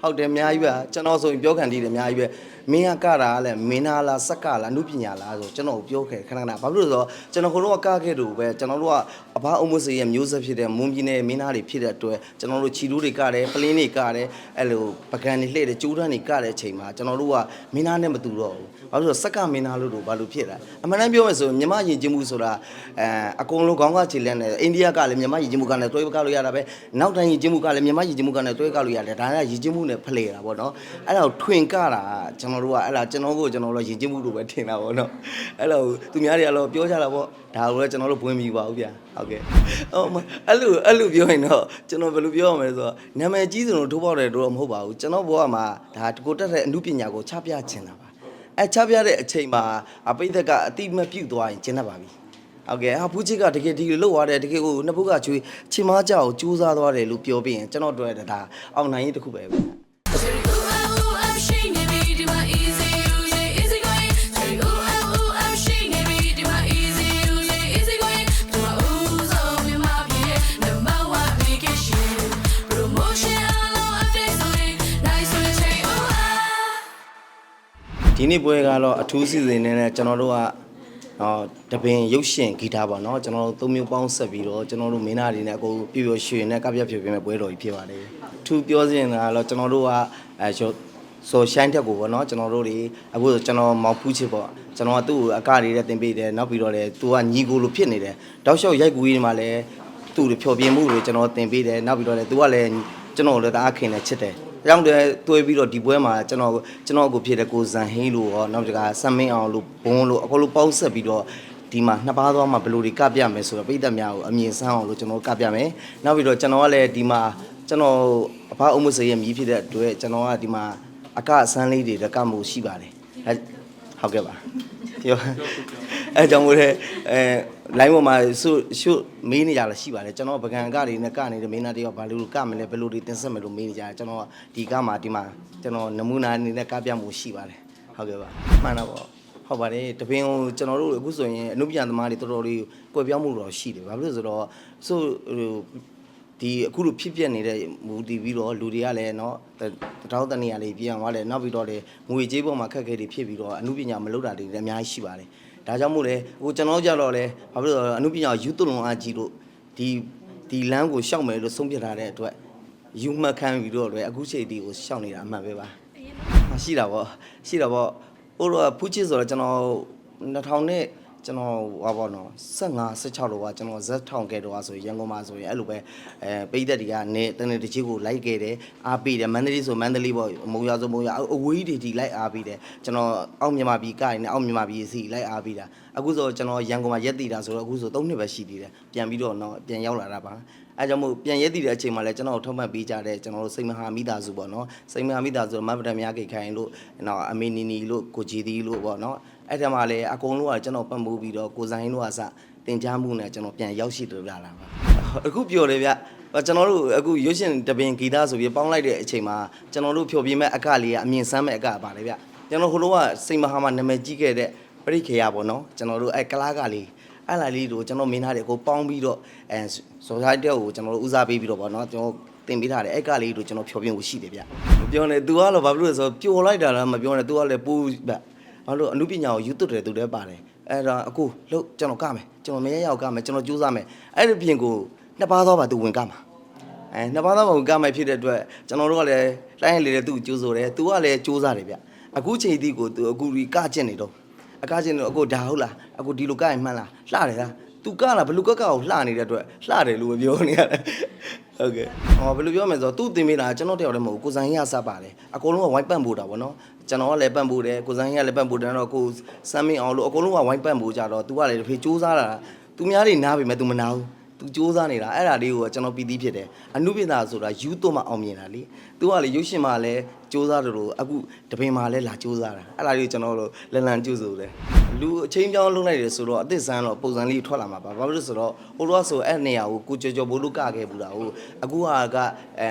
ဟုတ်တယ်အများကြီးပဲကျွန်တော်ဆိုရင်ပြောခံတည်တယ်အများကြီးပဲမင်းကကတာကလည်းမင်းနာလားစက်ကလားအမှုပညာလားဆိုကျွန်တော်ကိုပြောခဲ့ခဏခဏဘာဖြစ်လို့လဲဆိုတော့ကျွန်တော်ကတော့ကခဲ့တူပဲကျွန်တော်တို့ကအဘအုံမစေရဲ့မျိုးဆက်ဖြစ်တဲ့မွန်ပြည်နယ်မင်းနာတွေဖြစ်တဲ့အတွက်ကျွန်တော်တို့ခြီလူတွေကတယ်ပလင်းတွေကတယ်အဲ့လိုပကံတွေလှည့်တယ်ကျိုးတန်းတွေကတဲ့အချိန်မှာကျွန်တော်တို့ကမင်းနာနဲ့မတူတော့ဘူးဘာလို့လဲဆိုတော့စက်ကမင်းနာလို့တော့ဘာလို့ဖြစ်တာအမှန်တမ်းပြောမယ်ဆိုရင်မြမယဉ်ကျေးမှုဆိုတာအဲအကုန်လုံးခေါင်းကခြေလက်နဲ့အိန္ဒိယကလည်းမြမယဉ်ကျေးမှုကလည်းတွဲကလို့ရတာပဲနောက်တိုင်းယဉ်ကျေးမှုကလည်းမြမယဉ်ကျေးမှုကလည်းတွဲကလို့ရတယ်ဒါကယဉ်ကျေးမှုနဲ့ဖလှယ်တာပေါ့နော်အဲ့ဒါကိုထွင်ကတာကျွန်တော်တို့ကအဲ့ဒါကျွန်တော်ကိုကျွန်တော်တို့ယဉ်ကျေးမှုလို့ပဲထင်တာပေါ့နော်အဲ့လိုသူများတွေကတော့ပြောကြတာပေါ့ဒါကိုလည်းကျွန်တော်တို့ဘွင်းမိပါဘူးဗျာဟုတ်ကဲ့အော်မအဲ့လိုအဲ့လိုပြောရင်တော့ကျွန်တော်ဘယ်လိုပြောရမလဲဆိုတော့နာမည်ကြီးစုံလို့ထိုးပေါက်တယ်တော့မဟုတ်ပါဘူးကျွန်တော်ဘဝမှာဒါကိုတက်တဲ့အမှုပညာကိုချပြချင်တာပါအဲချပြတဲ့အချိန်မှာအပိသက်ကအတိမပြုတ်သွားရင်ကျင်းတတ်ပါပြီဟုတ်ကဲ့ဟာဘူးချစ်ကတကယ်ဒီလိုလောက်သွားတယ်တကယ်ကိုနှစ်ဖုတ်ကချွေးချင်မကြောက်ကြိုးစားသွားတယ်လို့ပြောပြီးရင်ကျွန်တော်တို့ရတာအောင်နိုင်ရေးတစ်ခုပဲဗျ ဒီနေ့ပွဲကတော့အထူးစီစဉ်နေတဲ့ကျွန်တော်တို့ကဟောတပင်ရုပ်ရှင်ဂီတပေါ့နော်ကျွန်တော်တို့သုံးမျိုးပေါင်းဆက်ပြီးတော့ကျွန်တော်တို့မင်းသားတွေနဲ့အကုန်ပြည့်ပြည့်ရွှေနဲ့ကပြပြပြပြမဲ့ပွဲတော်ကြီးဖြစ်ပါတယ်အထူးပြောစင်တာကတော့ကျွန်တော်တို့ကအဲဆိုဆိုရှိုင်းတက်ကိုပေါ့နော်ကျွန်တော်တို့တွေအခုဆိုကျွန်တော်မောင်ဖူးချစ်ပေါ့ကျွန်တော်ကသူ့ကိုအကတွေနဲ့တင်ပေးတယ်နောက်ပြီးတော့လေသူကညီကိုလိုဖြစ်နေတယ်တောက်လျှောက်ရိုက်ကူကြီးတွေမှာလည်းသူ့ကိုဖြောပြင်းမှုတွေကျွန်တော်တင်ပေးတယ်နောက်ပြီးတော့လေသူကလည်းကျွန်တော်ကိုလည်းတအားခင်တယ်ချစ်တယ် အကြောင်းတည်းတွဲပြီးတော့ဒီပွဲမှာကျွန်တော်ကျွန်တော်ကိုဖြစ်တဲ့ကိုဇန်ဟင်းလို့ရောနောက်တကဆမ်မင်းအောင်လို့ဘုံလို့အကုန်လုံးပေါင်းဆက်ပြီးတော့ဒီမှာနှစ်ပါးသွားမှာဘယ်လိုတွေကပြမယ်ဆိုတော့ပိတ်သက်များကိုအမြင်ဆန်းအောင်လို့ကျွန်တော်ကပြမယ်နောက်ပြီးတော့ကျွန်တော်ကလည်းဒီမှာကျွန်တော်အဖအုံမစေရဲ့မြည်ဖြစ်တဲ့အတွက်ကျွန်တော်ကဒီမှာအကအဆန်းလေးတွေတကမှုရှိပါတယ်အဲဟုတ်ကဲ့ပါ ပြောအဲကြောင့်မို့လဲအဲ line ပေါ်မှာဆုရှုမေးနေကြလားရှိပါတယ်ကျွန်တော်ပကံအကတွေနဲ့ကနေတယ်မင်းသားတယောက်ဘာလို့ကမလဲဘယ်လိုတွေတင်ဆက်မယ်လို့မေးနေကြတယ်ကျွန်တော်ကဒီကမှာဒီမှာကျွန်တော်နမူနာအနေနဲ့ကပြမှုရှိပါတယ်ဟုတ်ကဲ့ပါမှန်တော့ပေါ့ဟုတ်ပါတယ်တပင်ကိုကျွန်တော်တို့အခုဆိုရင်အနုပညာသမားတွေတော်တော်လေးကွယ်ပြောင်းမှုတော့ရှိတယ်ဘာဖြစ်လို့လဲဆိုတော့ဆိုဟို ဒီအခုလိုဖြစ်ပြနေတဲ့မူတည်ပြီးတော့လူတွေကလည်းเนาะတတောင်းတနေရလေးပြန်သွားတယ်နောက်ပြီးတော့လေငွေကြေးပေါ်မှာခက်ခဲတွေဖြစ်ပြီးတော့အနုပညာမလုပ်တာတွေလည်းအများကြီးရှိပါတယ်ဒါကြောင့်မို့လဲဟိုကျွန်တော်ကြတော့လဲဘာဖြစ်လို့လဲဆိုတော့အနုပညာယူသွလုံးအားကြီးလို့ဒီဒီလမ်းကိုရှောက်မယ်လို့ဆုံးဖြတ်ထားတဲ့အတွက်ယူမှတ်ခံပြီးတော့လည်းအခုချိန်ဒီကိုရှောက်နေတာအမှန်ပဲပါဟာရှိတာပေါ့ရှိတာပေါ့ဟိုတော့ဖူးချစ်ဆိုတော့ကျွန်တော်2000နဲ့ ကျွန်တော်ဟောပေါ့နော်15 16လောက်ကကျွန်တော်ဇက်ထောင်ခဲ့တော့ဆိုရင်ရန်ကုန်မှာဆိုရင်အဲ့လိုပဲအဲပိတ်သက်တွေကနေတနေ့တစ်ချီကိုလိုက်ခဲ့တယ်အားပေးတယ်မန္တလေးဆိုမန္တလေးပေါ့မုံရဆိုမုံရအဝေးတွေဒီလိုက်အားပေးတယ်ကျွန်တော်အောက်မြန်မာပြည်ကိုင်းနဲ့အောက်မြန်မာပြည်စီလိုက်အားပေးတာအခုဆိုကျွန်တော်ရန်ကုန်မှာရက်တည်တာဆိုတော့အခုဆို3နှစ်ပဲရှိသေးတယ်ပြန်ပြီးတော့တော့ပြန်ရောက်လာတာပါအဲကြောင့်မို့ပြန်ရက်တည်တဲ့အချိန်မှာလည်းကျွန်တော်ထောက်မှတ်ပေးကြတဲ့ကျွန်တော်တို့စိတ်မဟာမိသားစုပေါ့နော်စိတ်မဟာမိသားစုမတ်ပဒမြကိခိုင်လို့နော်အမေနီနီလို့ကိုကြည်သီလို့ပေါ့နော် အဲ့ဒီမှာလည်းအကုန်လုံးကကျွန်တော်ပတ်မိုးပြီးတော့ကိုဆိုင်တို့ကစတင်ကြားမှုနဲ့ကျွန်တော်ပြန်ရောက်ရှိတွေ့ရတာပါအခုပြောတယ်ဗျကျွန်တော်တို့အခုရွှေရှင်တပင်ဂီတဆိုပြီးပေါင်းလိုက်တဲ့အချိန်မှာကျွန်တော်တို့ဖြောပြမဲ့အကလေးကအမြင်ဆမ်းမဲ့အကပါလေဗျကျွန်တော်ဟိုလိုကစိန်မဟာမှာနာမည်ကြီးခဲ့တဲ့ပရိခေယပေါ့နော်ကျွန်တော်တို့အဲကလားကလေးအဲ့လာလေးတို့ကျွန်တော်မင်းသားတွေကိုပေါင်းပြီးတော့အဲဆိုဆိုက်တီကိုကျွန်တော်တို့ဦးစားပေးပြီးတော့ပေါ့နော်ကျွန်တော်တင်ပေးထားတယ်အဲ့ကလေးတို့ကျွန်တော်ဖြောပြဖို့ရှိတယ်ဗျပြောနေ तू ကလည်းဘာဖြစ်လို့လဲဆိုတော့ပျော်လိုက်တာလားမပြောနဲ့ तू ကလည်းပူး ဘာလို့အမှုပညာကိုယူသွတ်တယ်သူလည်းပါတယ်အဲ့ဒါအခုလို့ကျွန်တော်ကမယ်ကျွန်တော်မရရောက်ကမယ်ကျွန်တော်ကြိုးစားမယ်အဲ့ဒီပြင်ကိုနှစ်ပါးသောပါ तू ဝင်ကမှာအဲနှစ်ပါးသားပုံကမိုက်ဖြစ်တဲ့အတွက်ကျွန်တော်တို့ကလည်းတိုင်းလေတဲ့သူ့ကြိုးဆိုတယ်သူကလည်းကြိုးစားတယ်ဗျအခုချိန်ဒီကိုသူအခုဒီကကျင့်နေတော့အကကျင့်တော့အခုဒါဟုတ်လားအခုဒီလိုကရင်မှန်းလားလှတယ်လားသူကလားဘလူကကကိုလှနေတဲ့အတွက်လှတယ်လို့ပြောနေရတယ် ဟုတ်ကဲ့ဟောဘယ်လိုပြောမလဲဆိုတော့သူ့တင်ပေးတာကျွန်တော်တယောက်တည်းမဟုတ်ဘူးကိုဆိုင်ရစပါတယ်အကုန်လုံးကဝိုင်းပန့်ပို့တာဗောနော်ကျွန်တော်ကလည်းပန့်ပို့တယ်ကိုဆိုင်ရလည်းပန့်ပို့တယ်တော့ကိုစမ်းမင်းအောင်လို့အကုန်လုံးကဝိုင်းပန့်ပို့ကြတော့သူကလည်းတစ်ဖေစူးစားတာသူများတွေနားပြီမဲ့သူမနာဘူးသူစူးစမ်းနေတာအဲ့ဒါလေးကိုကျွန်တော်ပီတိဖြစ်တယ်အနုပညာဆိုတာယူသွတ်မှအောင်မြင်တာလေသူကလေရုပ်ရှင်မှာလည်းစူးစမ်းတယ်လို့အခုတပင်မှာလည်းလာစူးစမ်းတာအဲ့ဒါလေးကိုကျွန်တော်တို့လန်လန်ကျုပ်ဆိုတယ် လူအချင်းပြောင်းလုပ်လိုက်တယ်ဆိုတော့အသစ်ဆန်းတော့ပုံစံလေးထွက်လာမှာပါဘာလို့လဲဆိုတော့ဟိုတော့ဆိုအဲ့နေရာကိုကိုကြော်ကြော်ဘိုးလို့ကခဲ့ဘူးလားဟိုအခုဟာကအဲ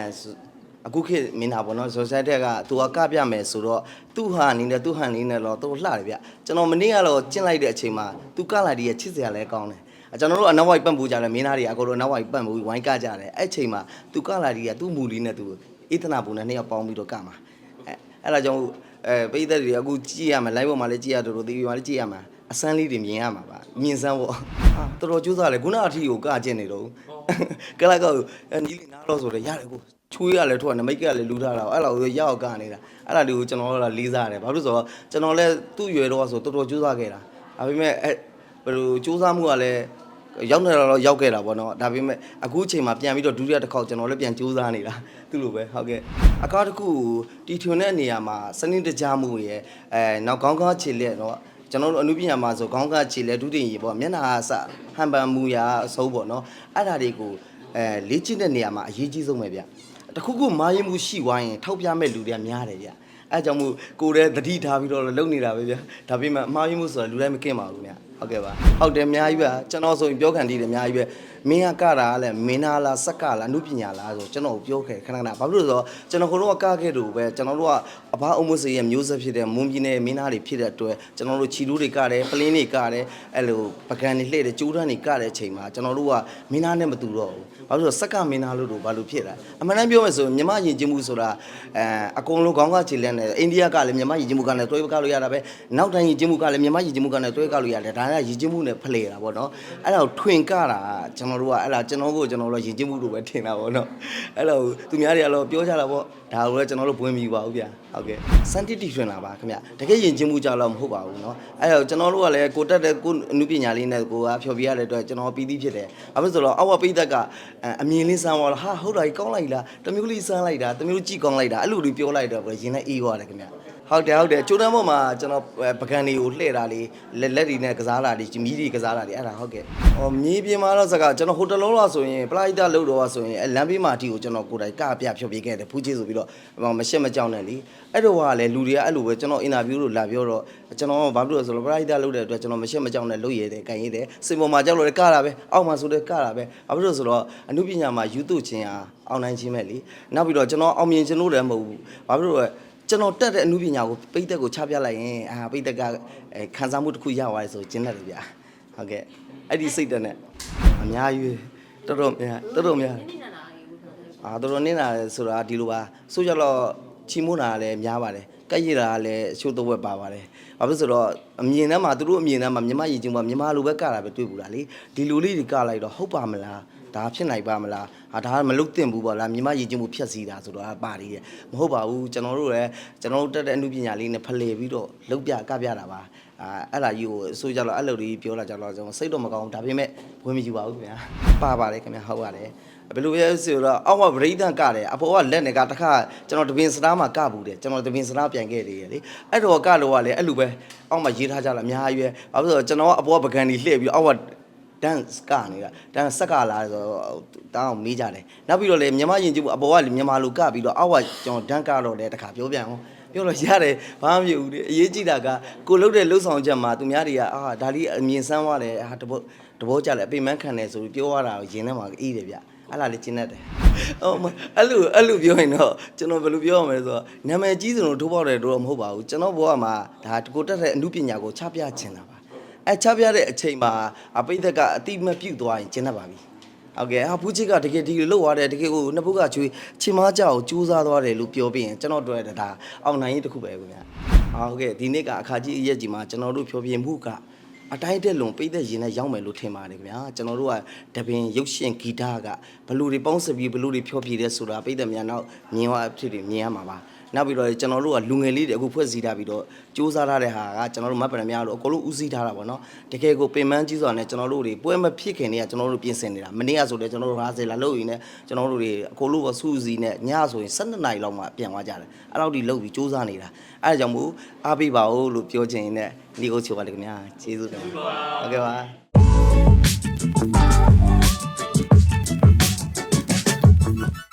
အခုခေတ်မင်းသားပေါ့နော်ဇော်ဆိုင်တက်ကသူကကပြမယ်ဆိုတော့သူ့ဟာအနေနဲ့သူ့ဟန်လေးနဲ့တော့သူလှတယ်ဗျကျွန်တော်မနေ့ကတော့ကျင့်လိုက်တဲ့အချိန်မှာသူကလာဒီရဲ့ချစ်စရာလဲကောင်းတယ်အကျွန်တော်တို့အနောက်ဝိုက်ပန့်ပူကြတယ်မင်းသားတွေအကုန်လုံးအနောက်ဝိုက်ပန့်ပူဝိုင်းကကြတယ်အဲ့ချိန်မှာသူကလာဒီကသူ့မူလီနဲ့သူအေးသနာပုံနဲ့နှစ်ယောက်ပေါင်းပြီးတော့ကမှာအဲအဲ့ဒါကြောင့် အဲပိဿတွေအခုကြည့်ရမယ် live ပေါ်မှာလည်းကြည့်ရတော့တို့ TV မှာလည်းကြည့်ရမှာအစမ်းလေးတွေမြင်ရမှာပါမြင်စမ်းပေါ့ဟာတော်တော်ကြိုးစားတယ်ခုနအထီကိုကကျင်နေတော့ကလကောနီးလေးနားတော့ဆိုတော့ရတယ်ကိုချွေးရလဲထွက်နမိတ်ကလည်းလူထားတာအဲ့လိုရောက်ကနေတာအဲ့ဒါလေးကိုကျွန်တော်တို့ကလေးစားတယ်ဘာလို့ဆိုတော့ကျွန်တော်လည်းသူ့ရွယ်တော့ဆိုတော်တော်ကြိုးစားခဲ့တာဒါပေမဲ့အဲဘယ်လိုကြိုးစားမှုကလည်း ရောက်နေတော့ရောက်ခဲ့တာပေါ့နော်ဒါပေမဲ့အခုအချိန်မှာပြန်ပြီးတော့ဒုတိယတစ်ခေါက်ကျွန်တော်လည်းပြန်ကြိုးစားနေတာသူ့လိုပဲဟုတ်ကဲ့အကားတစ်ခုတီထွင်တဲ့နေရာမှာစနစ်တကျမှုရဲ့အဲနောက်ခေါင်းကားခြေလက်တော့ကျွန်တော်တို့အနုပညာမှာဆိုခေါင်းကားခြေလက်ဒုတိယရေပေါ့မျက်နှာအစဟန်ပန်မှုရာအစိုးပေါ့နော်အဲ့ဒါတွေကိုအဲလေ့ကျင့်တဲ့နေရာမှာအရေးကြီးဆုံးပဲဗျတခုခုမာရင်မှုရှိသွားရင်ထောက်ပြမဲ့လူတွေကများတယ်ဗျအဲကြောင့်မို့ကိုယ်တည်းသတိထားပြီးတော့လုပ်နေတာပဲဗျဒါပေမဲ့အမှားယွင်းမှုဆိုတာလူတိုင်းမကင့်ပါဘူးဗျ ဟုတ်ကဲ့ပါဟုတ်တယ်အများကြီးပဲကျွန်တော်ဆိုရင်ပြောခံတည်တယ်အများကြီးပဲမင်းကကတာကလည်းမင်းနာလားစက်ကလားအနုပညာလားဆိုကျွန်တော်ပြောခဲ့ခဏခဏဘာဖြစ်လို့လဲဆိုတော့ကျွန်တော်တို့ကကခဲ့တူပဲကျွန်တော်တို့ကအဘအုံမစေရဲ့မျိုးဆက်ဖြစ်တဲ့မွန်ပြည်နယ်မင်းနာတွေဖြစ်တဲ့အတွက်ကျွန်တော်တို့ခြီလူတွေကတယ်ပလင်းတွေကတယ်အဲ့လိုပကံတွေလှည့်တယ်ကျိုးတန်းတွေကတဲ့အချိန်မှာကျွန်တော်တို့ကမင်းနာနဲ့မတူတော့ဘူး ဘာဖြစ်လို့လဲစက်ကမင်းနာလို့တို့ဘာလို့ဖြစ်တာအမှန်တမ်းပြောမယ်ဆိုရင်မြမယဉ်ကျေးမှုဆိုတာအဲအကုန်လုံးခေါင်းကခြေလက်နဲ့အိန္ဒိယကလည်းမြမယဉ်ကျေးမှုကလည်းတွဲကလို့ရတာပဲနောက်တိုင်းယဉ်ကျေးမှုကလည်းမြမယဉ်ကျေးမှုကလည်းတွဲကလို့ရတယ်ဒါကယဉ်ကျေးမှုနဲ့ဖလှယ်တာပေါ့နော်အဲ့ဒါကိုထွင်ကတာကျွန်တော်တို့ကအဲ့ဒါကျွန်တော်ကိုကျွန်တော်တို့ယဉ်ကျေးမှုလို့ပဲထင်တာပေါ့နော်အဲ့လိုသူများတွေကတော့ပြောကြတာပေါ့ဒါကိုလည်းကျွန်တော်တို့ဘွင်းမိပါဘူးဗျာဟုတ်ကဲ့စန်တီတီထွင်တာပါခင်ဗျတကယ်ယဉ်ကျေးမှုကြောင့်တော့မဟုတ်ပါဘူးနော်အဲ့တော့ကျွန်တော်တို့ကလည်းကိုတက်တဲ့ကိုအနုပညာလေးနဲ့ကိုကဖျော်ပြရတဲ့အတွက်ကျွန်တော်ပီတိဖြစ်တယ်ဘာဖြစ်လို့လဲဆိုတော့အောက်ဝပိသက်ကအမြင်လေးစမ်းသွားတော့ဟာဟုတ်တာကြီးကောင်းလိုက်လားတမျိုးလေးစမ်းလိုက်တာတမျိုးကြည့်ကောင်းလိုက်တာအဲ့လိုလေးပြောလိုက်တော့ရင်နဲ့အေးသွားတယ်ခင်ဗျ ဟုတ်တယ်ဟုတ်တယ်ကျိုးတန်းပေါ်မှာကျွန်တော်ပကံတွေကိုလှည့်တာလေးလက်လက်တွေနဲ့ကစားတာတွေမီးတွေကစားတာတွေအဲ့ဒါဟုတ်ကဲ့ဟောမြေပြင်မှာတော့စကားကျွန်တော်ဟိုတလုံးလောက်ဆိုရင်ပလာဟိတလို့တော့ဆိုရင်လမ်းဘေးမှာအတီကိုကျွန်တော်ကိုယ်တိုင်ကပြဖြောပြခဲ့တယ်ဖူးချေဆိုပြီးတော့မရှက်မကြောက်နဲ့လीအဲ့တော့ကလည်းလူတွေကအဲ့လိုပဲကျွန်တော်အင်တာဗျူးလို့လာပြောတော့ကျွန်တော်ဘာဖြစ်လို့လဲဆိုတော့ပလာဟိတလုပ်တဲ့အတွက်ကျွန်တော်မရှက်မကြောက်နဲ့လုပ်ရတဲ့ကန်ရတဲ့စင်ပေါ်မှာကြောက်လို့လည်းကတာပဲအောက်မှာဆိုလည်းကတာပဲဘာဖြစ်လို့ဆိုတော့အမှုပညာမှာယူသွချင်းဟာအောင်နိုင်ခြင်းပဲလीနောက်ပြီးတော့ကျွန်တော်အောင်မြင်ခြင်းလို့လည်းမဟုတ်ဘူးဘာဖြစ်လို့လဲ ကျွန်တော်တက်တဲ့အမှုပညာကိုပိတ်သက်ကိုချပြလိုက်ရင်အာပိတ်သက်ကအဲခံစားမှုတစ်ခုရသွားတယ်ဆိုကျင်းတယ်ဗျာဟုတ်ကဲ့အဲ့ဒီစိတ်တက်နဲ့အများကြီးတော်တော်များတော်တော်များအာတော်တော်နေတာဆိုတာဒီလိုပါဆိုကြတော့ချီမိုးတာလည်းများပါတယ်ကက်ရတာလည်းအချို့တော့ဝက်ပါပါတယ်ဘာဖြစ်ဆိုတော့အမြင်ထဲမှာသူတို့အမြင်ထဲမှာမြမရည်ချင်းမှာမြမလိုပဲကတာပဲတွေ့ဘူးလားလေဒီလိုလေးတွေကလိုက်တော့ဟုတ်ပါမလား ဒါဖြစ်နိုင်ပါမလားဟာဒါကမလုတ်တင်ဘူးပေါ့လားမြမရည်ချင်းမှုဖြတ်စီတာဆိုတော့ပါသေးတယ်မဟုတ်ပါဘူးကျွန်တော်တို့လည်းကျွန်တော်တို့တက်တဲ့အမှုပညာလေးနဲ့ဖလှယ်ပြီးတော့လုတ်ပြကပြတာပါအာအဲ့ဒါကြီးကိုအစိုးကြတော့အဲ့လိုလေးပြောလာကြတော့ကျွန်တော်စိတ်တော့မကောင်းဘူးဒါပေမဲ့ဝင်မယူပါဘူးခင်ဗျာပါပါတယ်ခင်ဗျာဟုတ်ပါတယ်ဘယ်လိုလဲဆိုတော့အောက်မှာဗရိဒန်ကတယ်အပေါ်ကလက်နဲ့ကတစ်ခါကျွန်တော်တပင်စတားမှာကဘူးတယ်ကျွန်တော်တပင်စတားပြန်ခဲ့တယ်လေအဲ့တော့ကလို့ကလည်းအဲ့လိုပဲအောက်မှာရေးထားကြလားအများကြီးပဲဘာလို့ဆိုတော့ကျွန်တော်ကအပေါ်ကပကံဒီလှည့်ပြီးအောက်က dance ကနေတာ dance ဆက်ကလာဆိုတော့တောင်းမေးကြတယ်နောက်ပြီးတော့လေမြန်မာယဉ်ကျေးမှုအပေါ်ကလေမြန်မာလူကပြီးတော့အောက်ကကျွန်တော် dance ကတော့လေတခါပြောပြန်အောင်ပြောလို့ရတယ်ဘာမှမဖြစ်ဘူးလေအရေးကြီးတာကကိုလှုပ်တဲ့လှုပ်ဆောင်ချက်မှာသူများတွေကအာဒါလေးအမြင်ဆန်းသွားတယ်ဟာတဘောတဘောကြလဲအပိမန်းခံတယ်ဆိုပြီးပြောရတာကိုရင်ထဲမှာအေးတယ်ဗျအဲ့လားလေးကျင်းတတ်တယ်။အော်မအဲ့လိုအဲ့လိုပြောရင်တော့ကျွန်တော်ဘယ်လိုပြောရမလဲဆိုတော့နာမည်ကြီးစုံလို့ထိုးပေါက်တယ်တော့မဟုတ်ပါဘူးကျွန်တော်ဘဝမှာဒါကိုတက်တဲ့အမှုပညာကိုချပြချင်တာပါ။ အဲချပြတဲ့အချိန်မှာအပိသက်ကအတိမပြုတ်သွားရင်ကျင်းတတ်ပါပြီ။ဟုတ်ကဲ့ဟာဖူးချစ်ကတကယ်ဒီလိုလုပ်ရတယ်တကယ်ဟိုနှစ်ဖူးကချွေးချင်မကြောက်ကြိုးစားသွားတယ်လို့ပြောပြီးရင်ကျွန်တော်တို့ဒါအောင်နိုင်ရေးတစ်ခုပဲခင်ဗျာ။ဟုတ်ကဲ့ဒီနေ့ကအခါကြီးအရက်ကြီးမှာကျွန်တော်တို့ဖြောပြမှုကအတိုင်းတက်လုံးပိတ်သက်ရင်နဲ့ရောက်မယ်လို့ထင်ပါတယ်ခင်ဗျာကျွန်တော်တို့ကတပင်ရုပ်ရှင်ဂီတကဘလူတွေပေါင်းစပ်ပြီးဘလူတွေဖြောပြတဲ့ဆိုတာပိတ်သက်များနောက်မြင်သွားဖြစ်ပြီးမြင်ရမှာပါ နောက်ပြီးတော့ကျွန်တော်တို့ကလူငယ်လေးတွေအခုဖွဲ့စည်းထားပြီးတော့စူးစမ်းထားတဲ့ဟာကကျွန်တော်တို့မတ်ပရများလို့အကုန်လုံးဦးစီးထားတာပေါ့နော်တကယ်ကိုပင်ပန်းကြီးစွာနဲ့ကျွန်တော်တို့တွေပွဲမဖြစ်ခင်တည်းကကျွန်တော်တို့ပြင်ဆင်နေတာမနေ့ကဆိုလည်းကျွန်တော်တို့50လာလို့ရင်းနဲ့ကျွန်တော်တို့တွေအကုန်လုံးကစူးစီးနဲ့ညဆိုရင်12နာရီလောက်မှပြန်သွားကြတယ်အဲ့လောက်ဒီလောက်ပြီးစူးစမ်းနေတာအဲ့ဒါကြောင့်မို့အားပေးပါဦးလို့ပြောချင်တဲ့ဒီကိုချိုပါလေခင်ဗျာကျေးဇူးတင်ပါတယ်ဟုတ်ကဲ့ပါ